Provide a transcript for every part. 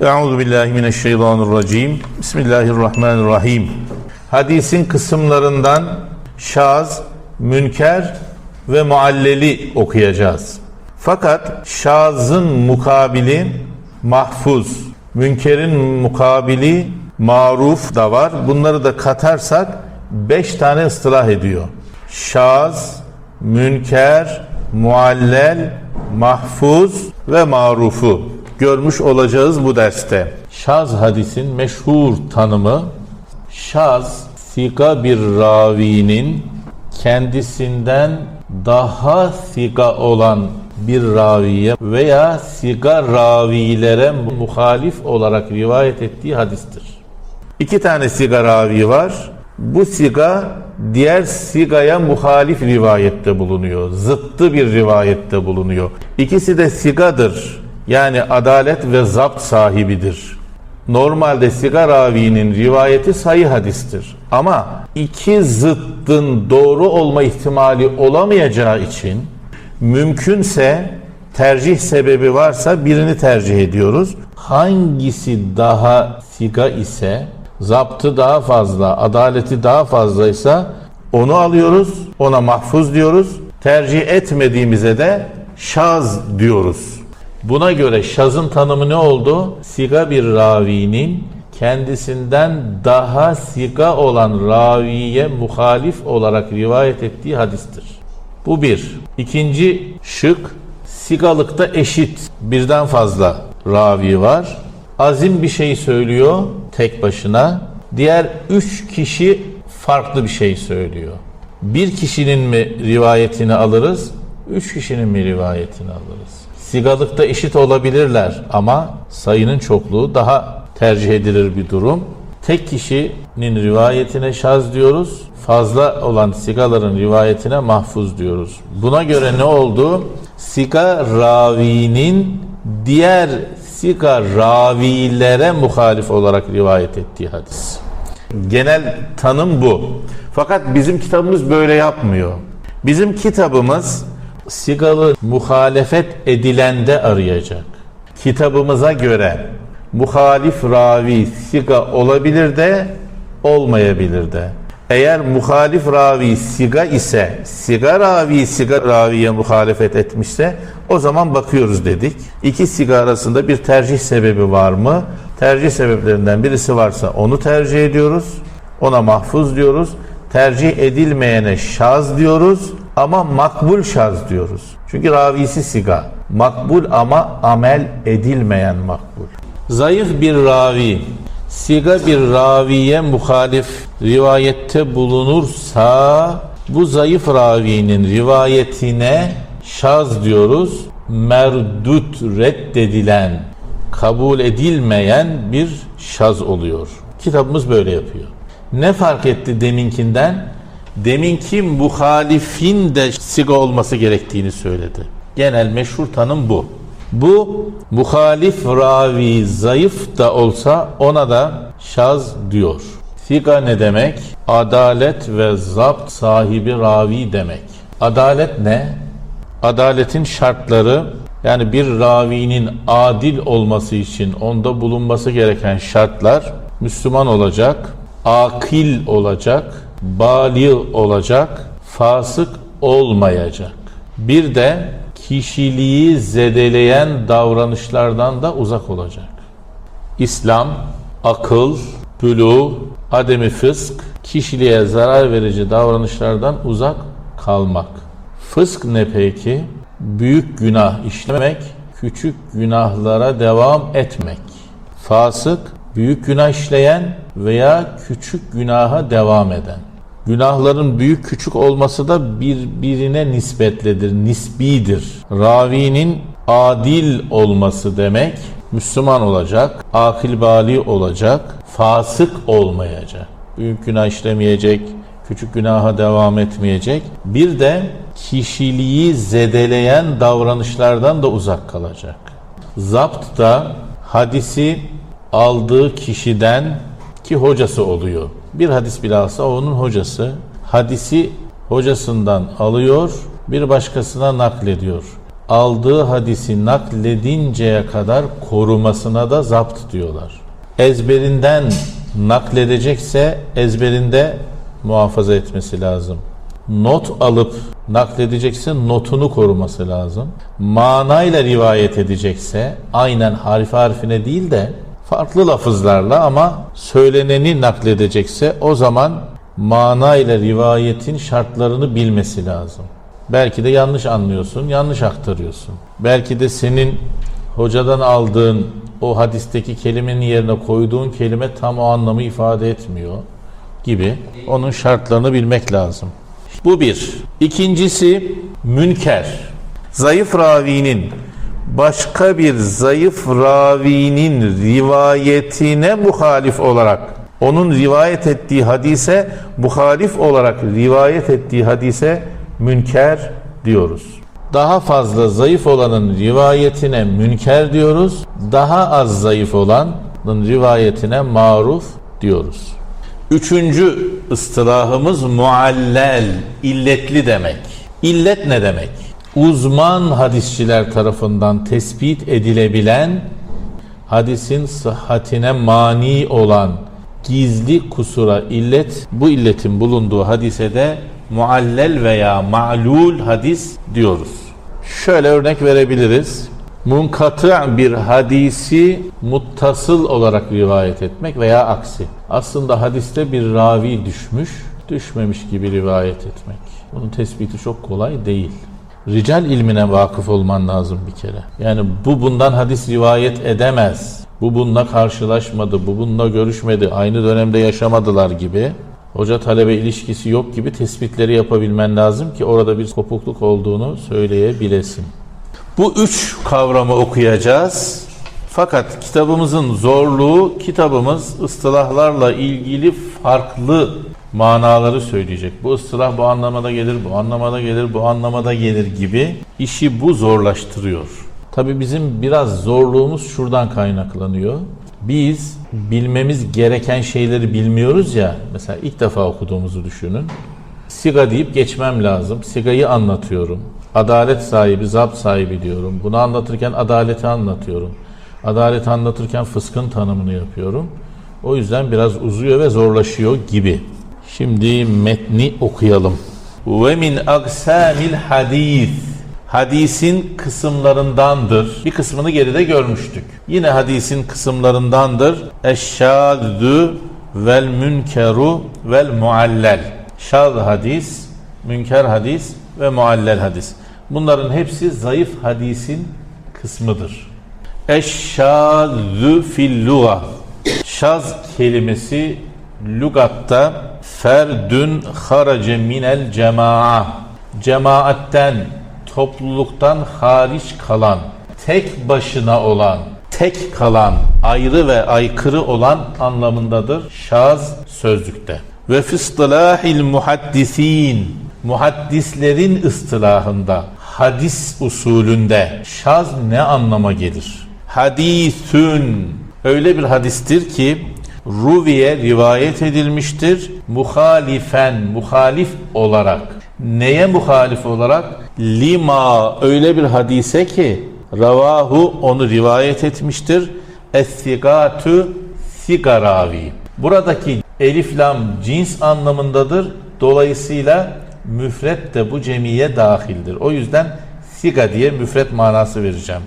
Euzu billahi mineşşeytanirracim. Bismillahirrahmanirrahim. Hadisin kısımlarından şaz, münker ve mualleli okuyacağız. Fakat şazın mukabili mahfuz, münkerin mukabili maruf da var. Bunları da katarsak beş tane ıstılah ediyor. Şaz, münker, muallel, mahfuz ve marufu görmüş olacağız bu derste. Şaz hadisin meşhur tanımı şaz siga bir ravinin kendisinden daha siga olan bir raviye veya siga ravilere muhalif olarak rivayet ettiği hadistir. İki tane siga ravi var. Bu siga diğer sigaya muhalif rivayette bulunuyor. Zıttı bir rivayette bulunuyor. İkisi de sigadır. Yani adalet ve zapt sahibidir. Normalde siga ravinin rivayeti sayı hadistir. Ama iki zıttın doğru olma ihtimali olamayacağı için mümkünse tercih sebebi varsa birini tercih ediyoruz. Hangisi daha siga ise zaptı daha fazla, adaleti daha fazlaysa onu alıyoruz, ona mahfuz diyoruz. Tercih etmediğimize de şaz diyoruz. Buna göre şazın tanımı ne oldu? Siga bir ravinin kendisinden daha siga olan raviye muhalif olarak rivayet ettiği hadistir. Bu bir. İkinci şık, sigalıkta eşit birden fazla ravi var. Azim bir şey söylüyor tek başına. Diğer üç kişi farklı bir şey söylüyor. Bir kişinin mi rivayetini alırız, üç kişinin mi rivayetini alırız? Sigalıkta eşit olabilirler ama sayının çokluğu daha tercih edilir bir durum. Tek kişinin rivayetine şaz diyoruz. Fazla olan sigaların rivayetine mahfuz diyoruz. Buna göre ne oldu? Siga ravinin diğer siga ravilere muhalif olarak rivayet ettiği hadis. Genel tanım bu. Fakat bizim kitabımız böyle yapmıyor. Bizim kitabımız sigalı muhalefet edilende arayacak. Kitabımıza göre muhalif ravi siga olabilir de olmayabilir de. Eğer muhalif ravi siga ise, siga ravi siga raviye muhalefet etmişse o zaman bakıyoruz dedik. İki siga arasında bir tercih sebebi var mı? Tercih sebeplerinden birisi varsa onu tercih ediyoruz. Ona mahfuz diyoruz. Tercih edilmeyene şaz diyoruz ama makbul şaz diyoruz. Çünkü ravisi siga. Makbul ama amel edilmeyen makbul. Zayıf bir ravi siga bir raviye muhalif rivayette bulunursa bu zayıf ravinin rivayetine şaz diyoruz. Merdut reddedilen, kabul edilmeyen bir şaz oluyor. Kitabımız böyle yapıyor. Ne fark etti deminkinden? Deminki muhalifin de siga olması gerektiğini söyledi. Genel meşhur tanım bu. Bu muhalif ravi zayıf da olsa ona da şaz diyor. Siga ne demek? Adalet ve zapt sahibi ravi demek. Adalet ne? Adaletin şartları yani bir ravinin adil olması için onda bulunması gereken şartlar Müslüman olacak, akil olacak, bali olacak, fasık olmayacak. Bir de kişiliği zedeleyen davranışlardan da uzak olacak. İslam, akıl, bülü, ademi fısk, kişiliğe zarar verici davranışlardan uzak kalmak. Fısk ne peki? Büyük günah işlemek, küçük günahlara devam etmek. Fasık, büyük günah işleyen veya küçük günaha devam eden. Günahların büyük küçük olması da birbirine nispetlidir, nisbidir. Ravinin adil olması demek, Müslüman olacak, akil bali olacak, fasık olmayacak. Büyük günah işlemeyecek, küçük günaha devam etmeyecek. Bir de kişiliği zedeleyen davranışlardan da uzak kalacak. Zapt da hadisi aldığı kişiden ki hocası oluyor. Bir hadis bilhassa onun hocası hadisi hocasından alıyor, bir başkasına naklediyor. aldığı hadisi nakledinceye kadar korumasına da zapt diyorlar. Ezberinden nakledecekse ezberinde muhafaza etmesi lazım. Not alıp nakledecekse notunu koruması lazım. Manayla rivayet edecekse aynen harfi harfine değil de farklı lafızlarla ama söyleneni nakledecekse o zaman manayla rivayetin şartlarını bilmesi lazım. Belki de yanlış anlıyorsun, yanlış aktarıyorsun. Belki de senin hocadan aldığın o hadisteki kelimenin yerine koyduğun kelime tam o anlamı ifade etmiyor gibi. Onun şartlarını bilmek lazım. Bu bir. İkincisi münker. Zayıf ravinin başka bir zayıf ravinin rivayetine muhalif olarak onun rivayet ettiği hadise muhalif olarak rivayet ettiği hadise münker diyoruz. Daha fazla zayıf olanın rivayetine münker diyoruz. Daha az zayıf olanın rivayetine maruf diyoruz. Üçüncü ıstılahımız muallel, illetli demek. İllet ne demek? Uzman hadisçiler tarafından tespit edilebilen, hadisin sıhhatine mani olan gizli kusura illet, bu illetin bulunduğu hadise de muallel veya ma'lul hadis diyoruz. Şöyle örnek verebiliriz. Munkatı bir hadisi muttasıl olarak rivayet etmek veya aksi. Aslında hadiste bir ravi düşmüş, düşmemiş gibi rivayet etmek. Bunun tespiti çok kolay değil. Rical ilmine vakıf olman lazım bir kere. Yani bu bundan hadis rivayet edemez. Bu bununla karşılaşmadı, bu bununla görüşmedi, aynı dönemde yaşamadılar gibi hoca talebe ilişkisi yok gibi tespitleri yapabilmen lazım ki orada bir kopukluk olduğunu söyleyebilesin. Bu üç kavramı okuyacağız. Fakat kitabımızın zorluğu kitabımız ıstılahlarla ilgili farklı manaları söyleyecek. Bu ıstılah bu anlamada gelir, bu anlamada gelir, bu anlamada gelir gibi işi bu zorlaştırıyor. Tabi bizim biraz zorluğumuz şuradan kaynaklanıyor. Biz bilmemiz gereken şeyleri bilmiyoruz ya. Mesela ilk defa okuduğumuzu düşünün. Siga deyip geçmem lazım. Sigayı anlatıyorum. Adalet sahibi, zapt sahibi diyorum. Bunu anlatırken adaleti anlatıyorum. Adaleti anlatırken fıskın tanımını yapıyorum. O yüzden biraz uzuyor ve zorlaşıyor gibi. Şimdi metni okuyalım. Ve min aksamil hadis. Hadisin kısımlarındandır. Bir kısmını geride görmüştük. Yine hadisin kısımlarındandır. Eşşadü vel münkeru vel muallel. Şad hadis, münker hadis ve muallel hadis. Bunların hepsi zayıf hadisin kısmıdır. Eşşadü fil luga. Şaz kelimesi lugatta ferdün harace minel cema'a. Cemaatten, topluluktan hariç kalan, tek başına olan, tek kalan, ayrı ve aykırı olan anlamındadır şaz sözlükte. Ve fistilahil muhaddisin muhaddislerin ıstılahında hadis usulünde şaz ne anlama gelir? Hadisün öyle bir hadistir ki ruviye rivayet edilmiştir muhalifen muhalif olarak. Neye muhalif olarak? Lima öyle bir hadise ki ravahu onu rivayet etmiştir. Es-sigatu sigaravi. Buradaki elif lam cins anlamındadır. Dolayısıyla müfret de bu cemiye dahildir. O yüzden siga diye müfret manası vereceğim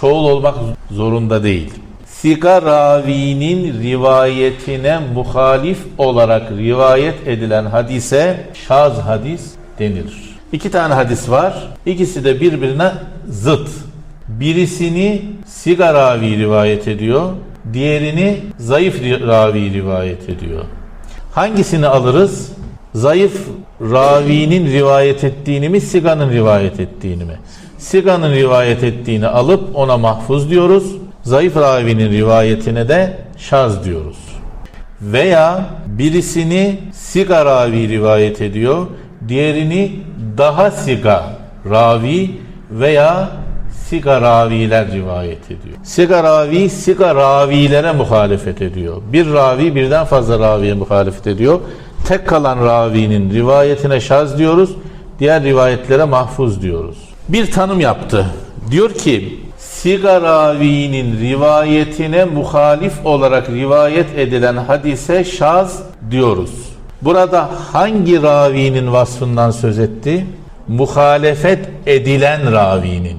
çoğul olmak zorunda değil Siga ravinin rivayetine muhalif olarak rivayet edilen hadise şaz hadis denilir. İki tane hadis var. İkisi de birbirine zıt. Birisini siga ravi rivayet ediyor. Diğerini zayıf ravi rivayet ediyor. Hangisini alırız? Zayıf ravinin rivayet ettiğini mi, siganın rivayet ettiğini mi? Siganın rivayet ettiğini alıp ona mahfuz diyoruz. Zayıf ravinin rivayetine de şaz diyoruz. Veya birisini siga ravi rivayet ediyor, diğerini daha siga ravi veya siga raviler rivayet ediyor. Siga ravi siga ravilere muhalefet ediyor. Bir ravi birden fazla raviye muhalefet ediyor. Tek kalan ravinin rivayetine şaz diyoruz. Diğer rivayetlere mahfuz diyoruz. Bir tanım yaptı Diyor ki Siga ravinin rivayetine muhalif olarak rivayet edilen hadise şaz diyoruz. Burada hangi ravinin vasfından söz etti? Muhalefet edilen ravinin.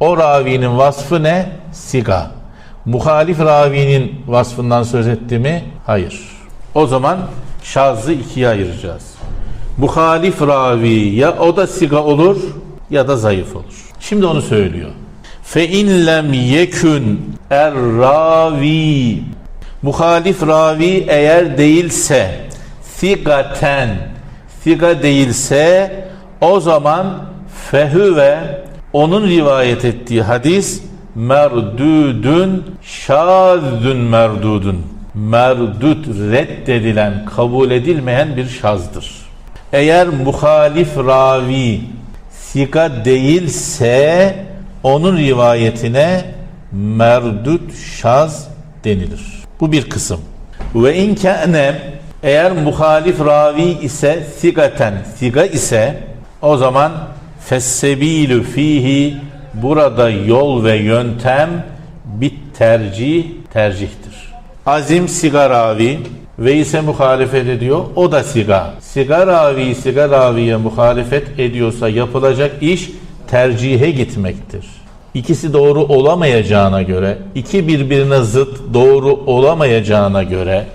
O ravinin vasfı ne? Siga. Muhalif ravinin vasfından söz etti mi? Hayır. O zaman şazı ikiye ayıracağız. Muhalif ravi ya o da siga olur ya da zayıf olur. Şimdi onu söylüyor. Fe in lem yekün er ravi muhalif ravi eğer değilse sigaten siga değilse o zaman fehüve onun rivayet ettiği hadis merdudun şazdun merdudun merdut reddedilen kabul edilmeyen bir şazdır. Eğer muhalif ravi siga değilse onun rivayetine merdut şaz denilir. Bu bir kısım. Ve in kâne eğer muhalif ravi ise sigaten siga ise o zaman fessebilü fihi burada yol ve yöntem bit tercih tercihtir. Azim siga ravi ve ise muhalefet ediyor. O da siga. Siga ravi siga raviye muhalefet ediyorsa yapılacak iş tercihe gitmektir. İkisi doğru olamayacağına göre, iki birbirine zıt doğru olamayacağına göre,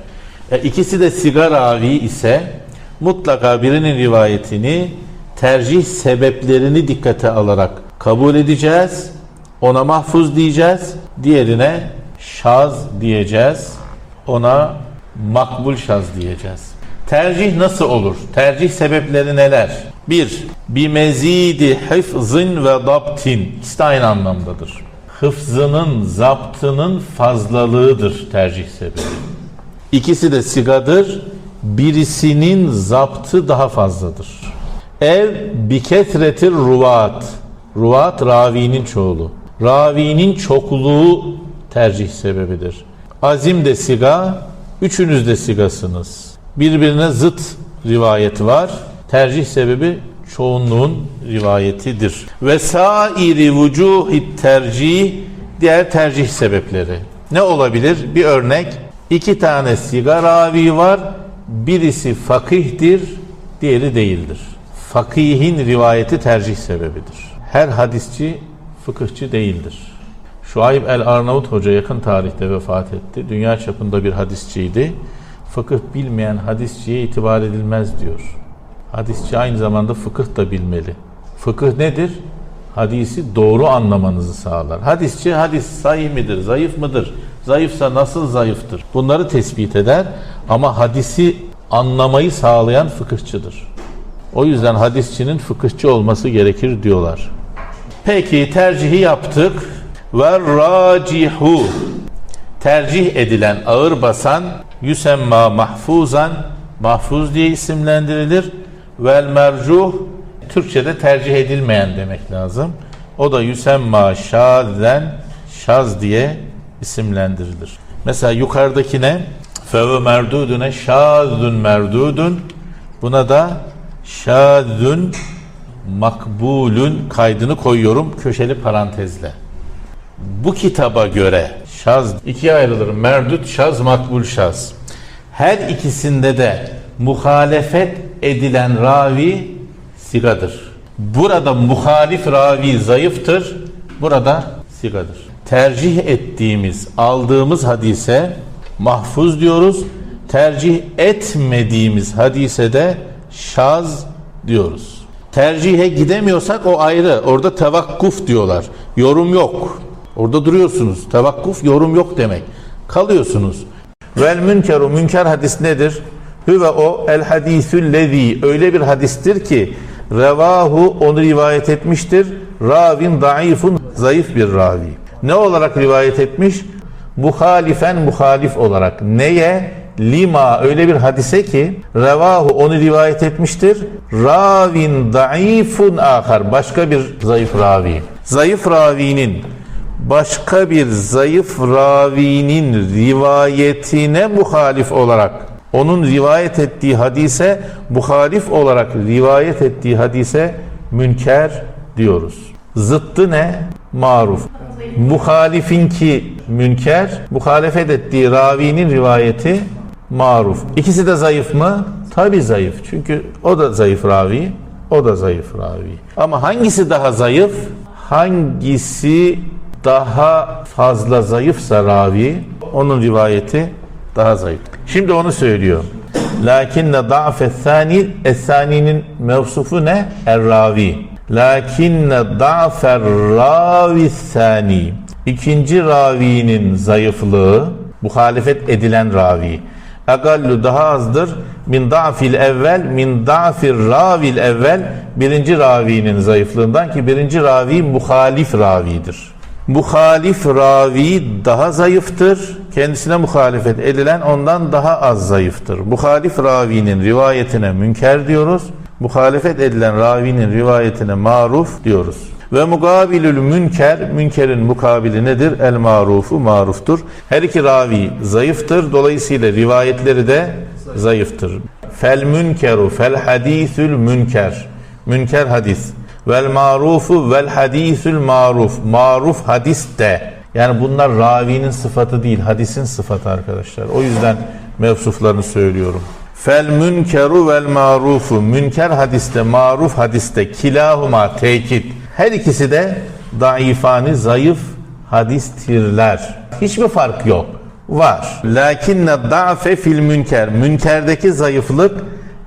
e, ikisi de siga ravi ise mutlaka birinin rivayetini tercih sebeplerini dikkate alarak kabul edeceğiz. Ona mahfuz diyeceğiz. Diğerine şaz diyeceğiz. Ona makbul şaz diyeceğiz. Tercih nasıl olur? Tercih sebepleri neler? 1. Bimezidi hıfzın ve dabtin. İkisi de aynı anlamdadır. Hıfzının, zaptının fazlalığıdır tercih sebebi. İkisi de sigadır. Birisinin zaptı daha fazladır. Ev biketretir ruvat. Ruvat ravinin çoğulu. Ravinin çokluğu tercih sebebidir. Azim de siga, üçünüz de sigasınız. Birbirine zıt rivayet var. Tercih sebebi çoğunluğun rivayetidir. Ve sairi vucuhit tercih diğer tercih sebepleri. Ne olabilir? Bir örnek. İki tane siga ravi var. Birisi fakihtir, diğeri değildir. Fakihin rivayeti tercih sebebidir. Her hadisçi fıkıhçı değildir. Şuayb el-Arnavut Hoca yakın tarihte vefat etti. Dünya çapında bir hadisçiydi. Fıkıh bilmeyen hadisçiye itibar edilmez diyor. Hadisçi aynı zamanda fıkıh da bilmeli. Fıkıh nedir? Hadisi doğru anlamanızı sağlar. Hadisçi hadis sahih midir, zayıf mıdır? Zayıfsa nasıl zayıftır? Bunları tespit eder ama hadisi anlamayı sağlayan fıkıhçıdır. O yüzden hadisçinin fıkıhçı olması gerekir diyorlar. Peki tercihi yaptık. Ve racihu tercih edilen ağır basan yüsemma mahfuzan mahfuz diye isimlendirilir. Vel mercuh Türkçe'de tercih edilmeyen demek lazım. O da yüsemma şazen şaz diye isimlendirilir. Mesela yukarıdakine feve merdudune şazun merdudun buna da şazun makbulün kaydını koyuyorum köşeli parantezle. Bu kitaba göre şaz ikiye ayrılır. Merdut şaz, makbul şaz. Her ikisinde de muhalefet edilen ravi sigadır. Burada muhalif ravi zayıftır. Burada sigadır. Tercih ettiğimiz, aldığımız hadise mahfuz diyoruz. Tercih etmediğimiz hadise de şaz diyoruz. Tercihe gidemiyorsak o ayrı. Orada tevakkuf diyorlar. Yorum yok. Orada duruyorsunuz. Tevakkuf yorum yok demek. Kalıyorsunuz. Vel münkeru münker hadis nedir? Hüve o el hadisül lezi öyle bir hadistir ki revahu onu rivayet etmiştir. Ravin daifun zayıf bir ravi. Ne olarak rivayet etmiş? Muhalifen muhalif olarak. Neye? Lima öyle bir hadise ki revahu onu rivayet etmiştir. Ravin daifun ahar başka bir zayıf ravi. Zayıf ravinin başka bir zayıf ravinin rivayetine muhalif olarak onun rivayet ettiği hadise muhalif olarak rivayet ettiği hadise münker diyoruz. Zıttı ne? maruf. Muhalifinki münker, muhalefet ettiği ravinin rivayeti maruf. İkisi de zayıf mı? Tabi zayıf. Çünkü o da zayıf ravi, o da zayıf ravi. Ama hangisi daha zayıf? Hangisi daha fazla zayıfsa ravi, onun rivayeti daha zayıf. Şimdi onu söylüyor. Lakinne da'fe thani, es-saninin mevsufu ne? Er-ravi. Lakinne da'fer ravi thani. İkinci ravinin zayıflığı, muhalefet edilen ravi. Egallu daha azdır. Min da'fil evvel, min da'fir ravil evvel. Birinci ravinin zayıflığından ki birinci ravi muhalif ravidir. Muhalif ravi daha zayıftır. Kendisine muhalefet edilen ondan daha az zayıftır. Muhalif ravinin rivayetine münker diyoruz. Muhalefet edilen ravinin rivayetine maruf diyoruz. Ve mukabilül münker, münkerin mukabili nedir? El marufu maruftur. Her iki ravi zayıftır. Dolayısıyla rivayetleri de zayıftır. Fel münkeru fel hadisül münker. Münker hadis. Vel marufu vel hadisül maruf. Maruf hadis de. Yani bunlar ravinin sıfatı değil, hadisin sıfatı arkadaşlar. O yüzden mevsuflarını söylüyorum. Fel münkeru vel marufu. Münker hadiste, maruf hadiste kilahuma tekit. Her ikisi de daifani zayıf hadistirler. Hiçbir fark yok. Var. Lakinne da'fe fil münker. Münkerdeki zayıflık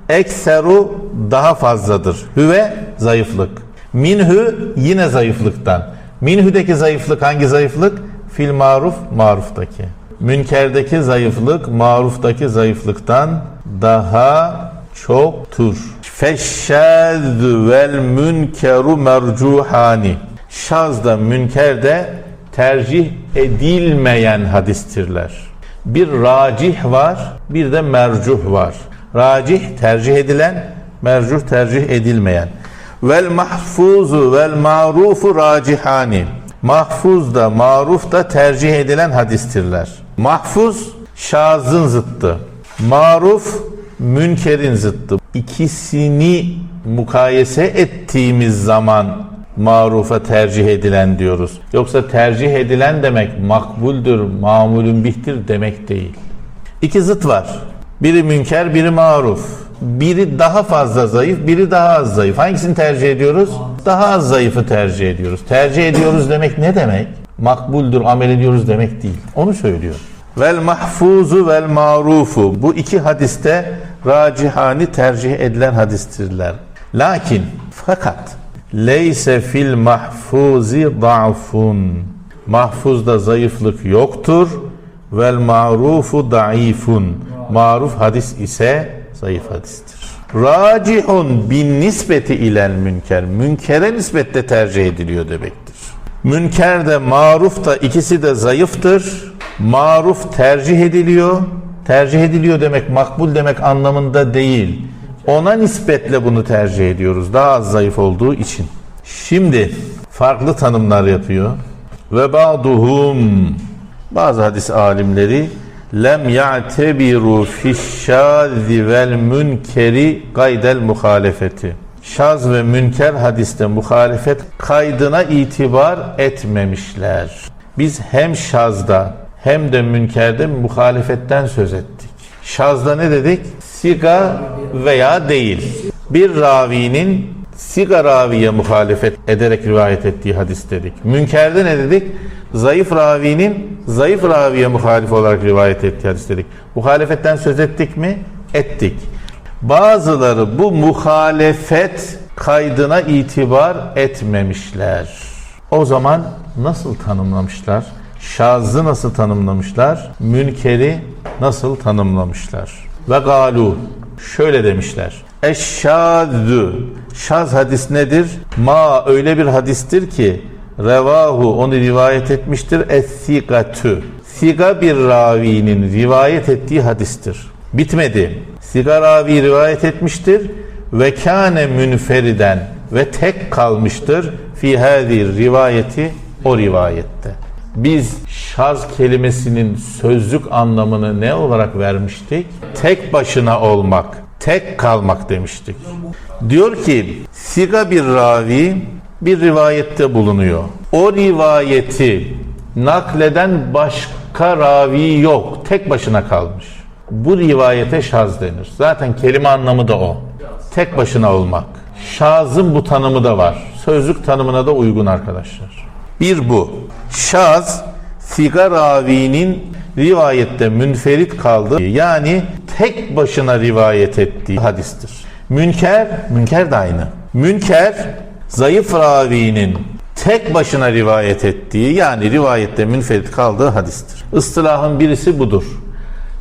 ekseru daha fazladır. Hüve zayıflık. Minhü yine zayıflıktan. Minhü'deki zayıflık hangi zayıflık? Fil maruf maruftaki. Münkerdeki zayıflık maruftaki zayıflıktan daha çoktur. Feşşâzü vel münkeru mercuhani. Şaz da münker de tercih edilmeyen hadistirler. Bir racih var, bir de mercuh var. Racih tercih edilen, mercuh tercih edilmeyen. Vel mahfuzu vel marufu racihani. Mahfuz da maruf da tercih edilen hadistirler. Mahfuz şazın zıttı. Maruf münkerin zıttı. İkisini mukayese ettiğimiz zaman marufa tercih edilen diyoruz. Yoksa tercih edilen demek makbuldür, mamulün bihtir demek değil. İki zıt var. Biri münker, biri maruf. Biri daha fazla zayıf, biri daha az zayıf. Hangisini tercih ediyoruz? Daha az zayıfı tercih ediyoruz. Tercih ediyoruz demek ne demek? Makbuldür, amel ediyoruz demek değil. Onu söylüyor. Vel mahfuzu vel marufu. Bu iki hadiste racihani tercih edilen hadistirler. Lakin fakat leyse fil mahfuzi da'fun. Mahfuzda zayıflık yoktur. Vel marufu da'ifun. Maruf hadis ise zayıf hadistir. Racihun bin nispeti ilen münker. Münkere nispetle tercih ediliyor demektir. Münker de maruf da ikisi de zayıftır. Maruf tercih ediliyor. Tercih ediliyor demek makbul demek anlamında değil. Ona nispetle bunu tercih ediyoruz. Daha az zayıf olduğu için. Şimdi farklı tanımlar yapıyor. Ve ba'duhum bazı hadis alimleri lem ya'tebiru fişşâzi vel münkeri gaydel muhalefeti. Şaz ve münker hadiste muhalefet kaydına itibar etmemişler. Biz hem şazda hem de münkerde muhalefetten söz ettik. Şazda ne dedik? Siga veya değil. Bir ravinin siga raviye muhalefet ederek rivayet ettiği hadis dedik. Münkerde ne dedik? Zayıf ravinin zayıf raviye muhalif olarak rivayet ettiği hadis dedik. Muhalefetten söz ettik mi? Ettik. Bazıları bu muhalefet kaydına itibar etmemişler. O zaman nasıl tanımlamışlar? Şazı nasıl tanımlamışlar? Münkeri nasıl tanımlamışlar? Ve galu şöyle demişler. Eşşadü Şaz hadis nedir? Ma öyle bir hadistir ki revahu onu rivayet etmiştir es-sigatü. Siga bir ravinin rivayet ettiği hadistir. Bitmedi. Siga ravi rivayet etmiştir ve kâne münferiden ve tek kalmıştır fi hâzî rivayeti o rivayette. Biz şaz kelimesinin sözlük anlamını ne olarak vermiştik? Tek başına olmak, tek kalmak demiştik. Diyor ki siga bir ravi bir rivayette bulunuyor. O rivayeti nakleden başka ravi yok. Tek başına kalmış. Bu rivayete şaz denir. Zaten kelime anlamı da o. Tek başına olmak. Şazın bu tanımı da var. Sözlük tanımına da uygun arkadaşlar. Bir bu. Şaz, siga ravinin rivayette münferit kaldığı yani tek başına rivayet ettiği hadistir. Münker, münker de aynı. Münker, zayıf ravinin tek başına rivayet ettiği yani rivayette münferit kaldığı hadistir. Istılahın birisi budur.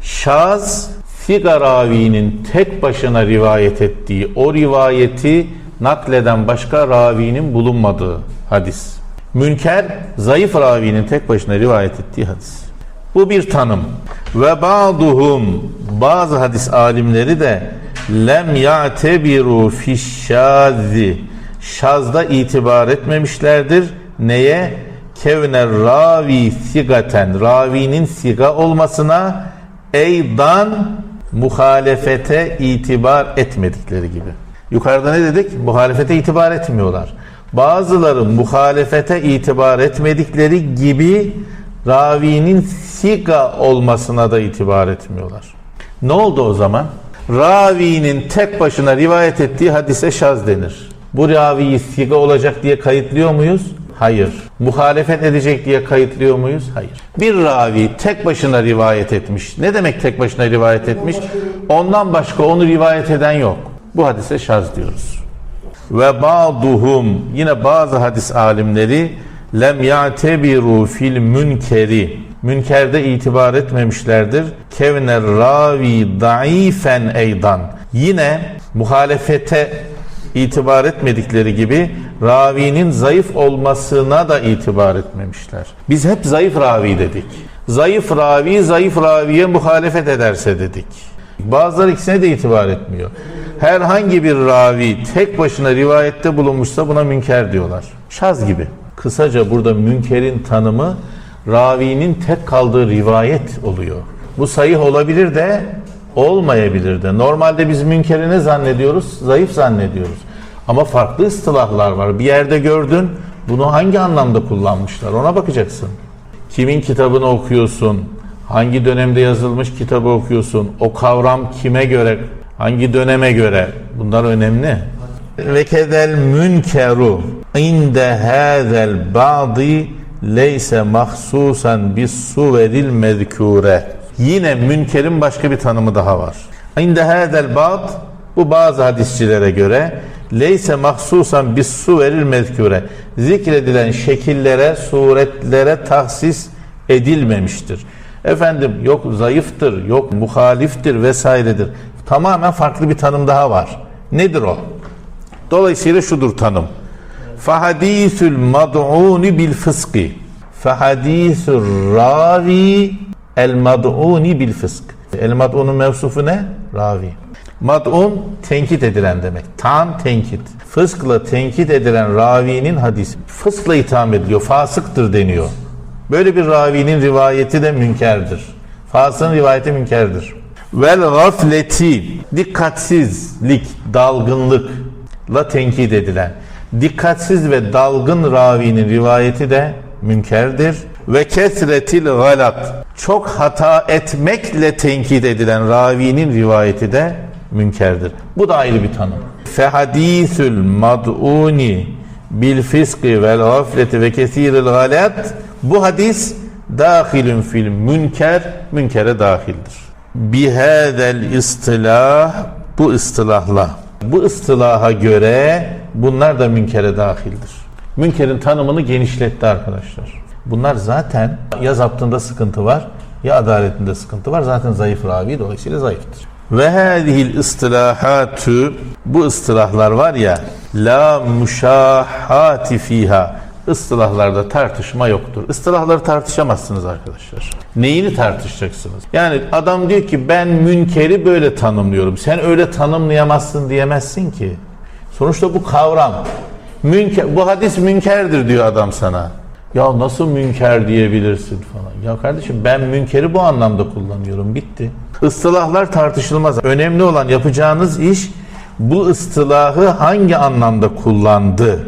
Şaz, siga ravinin tek başına rivayet ettiği o rivayeti nakleden başka ravinin bulunmadığı hadis. Münker, zayıf ravinin tek başına rivayet ettiği hadis. Bu bir tanım. Ve ba'duhum bazı hadis alimleri de lem ya'tebiru fişşazi şazda itibar etmemişlerdir. Neye? Kevner ravi sigaten ravinin siga olmasına eydan muhalefete itibar etmedikleri gibi. Yukarıda ne dedik? Muhalefete itibar etmiyorlar. Bazıları muhalefete itibar etmedikleri gibi ravinin siga olmasına da itibar etmiyorlar. Ne oldu o zaman? Ravinin tek başına rivayet ettiği hadise şaz denir. Bu raviyi siga olacak diye kayıtlıyor muyuz? Hayır. Muhalefet edecek diye kayıtlıyor muyuz? Hayır. Bir ravi tek başına rivayet etmiş. Ne demek tek başına rivayet etmiş? Ondan başka onu rivayet eden yok. Bu hadise şaz diyoruz. Ve ba'duhum yine bazı hadis alimleri lem ya'tebiru fil münkeri münkerde itibar etmemişlerdir. Kevner ravi daifen eydan. Yine muhalefete itibar etmedikleri gibi ravinin zayıf olmasına da itibar etmemişler. Biz hep zayıf ravi dedik. Zayıf ravi zayıf raviye muhalefet ederse dedik. Bazıları ikisine de itibar etmiyor. Herhangi bir ravi tek başına rivayette bulunmuşsa buna münker diyorlar. Şaz gibi. Kısaca burada münkerin tanımı ravinin tek kaldığı rivayet oluyor. Bu sayih olabilir de olmayabilir de. Normalde biz münkeri ne zannediyoruz? Zayıf zannediyoruz. Ama farklı ıstılahlar var. Bir yerde gördün, bunu hangi anlamda kullanmışlar? Ona bakacaksın. Kimin kitabını okuyorsun? Hangi dönemde yazılmış kitabı okuyorsun? O kavram kime göre, hangi döneme göre? Bunlar önemli. Ve kedel münkeru inde hazel ba'di leyse mahsusan bis suveril mezkure. Yine münkerin başka bir tanımı daha var. İnde hazel ba'd bu bazı hadisçilere göre leyse mahsusan bis suveril mezkure. Zikredilen şekillere, suretlere tahsis edilmemiştir. Efendim yok zayıftır, yok muhaliftir vesairedir. Tamamen farklı bir tanım daha var. Nedir o? Dolayısıyla şudur tanım. Fahadisül mad'uni bil fıski. Fahadisül ravi el mad'uni bil fısk. El mad'unun mevsufu ne? Ravi. Mad'un tenkit edilen demek. Tam tenkit. Fıskla tenkit edilen ravinin hadisi. Fıskla itham ediliyor. Fasıktır deniyor. Böyle bir ravinin rivayeti de münkerdir. Fasığın rivayeti münkerdir. Vel gafleti dikkatsizlik, dalgınlıkla tenkit edilen. Dikkatsiz ve dalgın ravinin rivayeti de münkerdir. Ve kesretil galat çok hata etmekle tenkit edilen ravinin rivayeti de münkerdir. Bu da ayrı bir tanım. Fehadisül mad'uni bil fiski vel gafleti ve kesiril galat bu hadis dahilün fil münker münkere dahildir. Bihadel istilah bu istilahla bu istilaha göre bunlar da münkere dahildir. Münkerin tanımını genişletti arkadaşlar. Bunlar zaten ya zaptında sıkıntı var ya adaletinde sıkıntı var. Zaten zayıf ravi dolayısıyla zayıftır. Ve hadihil istilahatü bu istilahlar var ya la müşahati fiha ıstılahlarda tartışma yoktur. Istilahları tartışamazsınız arkadaşlar. Neyini tartışacaksınız? Yani adam diyor ki ben münkeri böyle tanımlıyorum. Sen öyle tanımlayamazsın diyemezsin ki. Sonuçta bu kavram. Münker, bu hadis münkerdir diyor adam sana. Ya nasıl münker diyebilirsin falan. Ya kardeşim ben münkeri bu anlamda kullanıyorum. Bitti. Istılahlar tartışılmaz. Önemli olan yapacağınız iş bu ıstılahı hangi anlamda kullandı?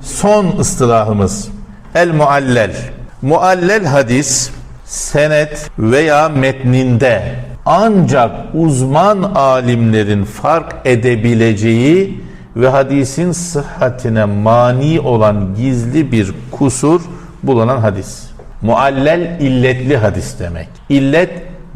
Son ıstılahımız el muallel. Muallel hadis senet veya metninde ancak uzman alimlerin fark edebileceği ve hadisin sıhhatine mani olan gizli bir kusur bulunan hadis. Muallel illetli hadis demek. İllet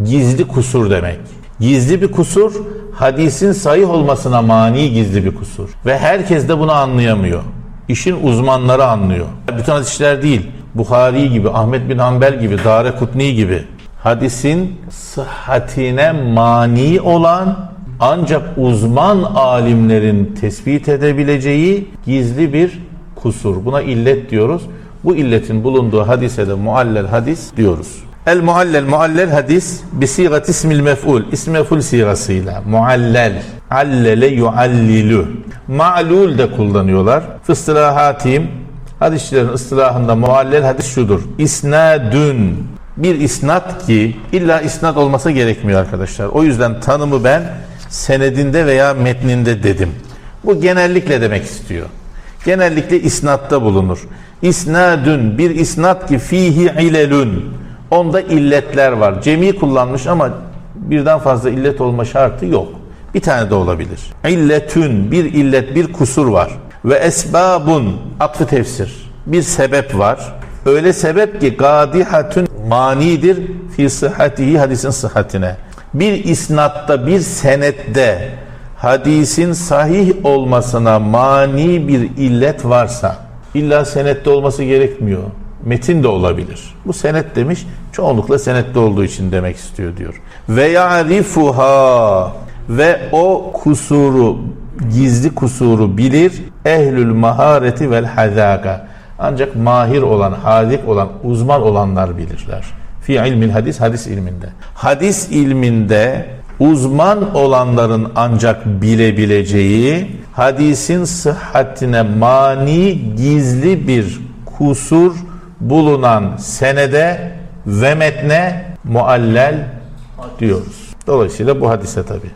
gizli kusur demek. Gizli bir kusur hadisin sahih olmasına mani gizli bir kusur. Ve herkes de bunu anlayamıyor. İşin uzmanları anlıyor. Bütün hadisler değil. Bukhari gibi, Ahmet bin Hanbel gibi, Dare Kutni gibi hadisin sıhhatine mani olan ancak uzman alimlerin tespit edebileceği gizli bir kusur. Buna illet diyoruz. Bu illetin bulunduğu hadise de muallel hadis diyoruz. El muallel muallel hadis bi sigat ismil mef'ul. İsm mef'ul sigasıyla muallel. Allele yuallilu. Ma'lul de kullanıyorlar. Fıstılahatim hadisçilerin ıstılahında muallel hadis şudur. İsnadün bir isnat ki illa isnat olması gerekmiyor arkadaşlar. O yüzden tanımı ben senedinde veya metninde dedim. Bu genellikle demek istiyor. Genellikle isnatta bulunur. İsnadün bir isnat ki fihi ilelün. Onda illetler var. Cemi kullanmış ama birden fazla illet olma şartı yok. Bir tane de olabilir. İlletün bir illet bir kusur var. Ve esbabun atfı tefsir. Bir sebep var. Öyle sebep ki gadihatün manidir fi sıhhatihi hadisin sıhhatine. Bir isnatta bir senette hadisin sahih olmasına mani bir illet varsa illa senette olması gerekmiyor. Metin de olabilir. Bu senet demiş çoğunlukla senette olduğu için demek istiyor diyor. Ve ya'rifuha ve o kusuru gizli kusuru bilir ehlül mahareti vel hazaka. Ancak mahir olan, hadik olan, uzman olanlar bilirler. Fi ilmil hadis, hadis ilminde. Hadis ilminde uzman olanların ancak bilebileceği hadisin sıhhatine mani gizli bir kusur bulunan senede ve metne muallel diyoruz. Dolayısıyla bu hadise tabi.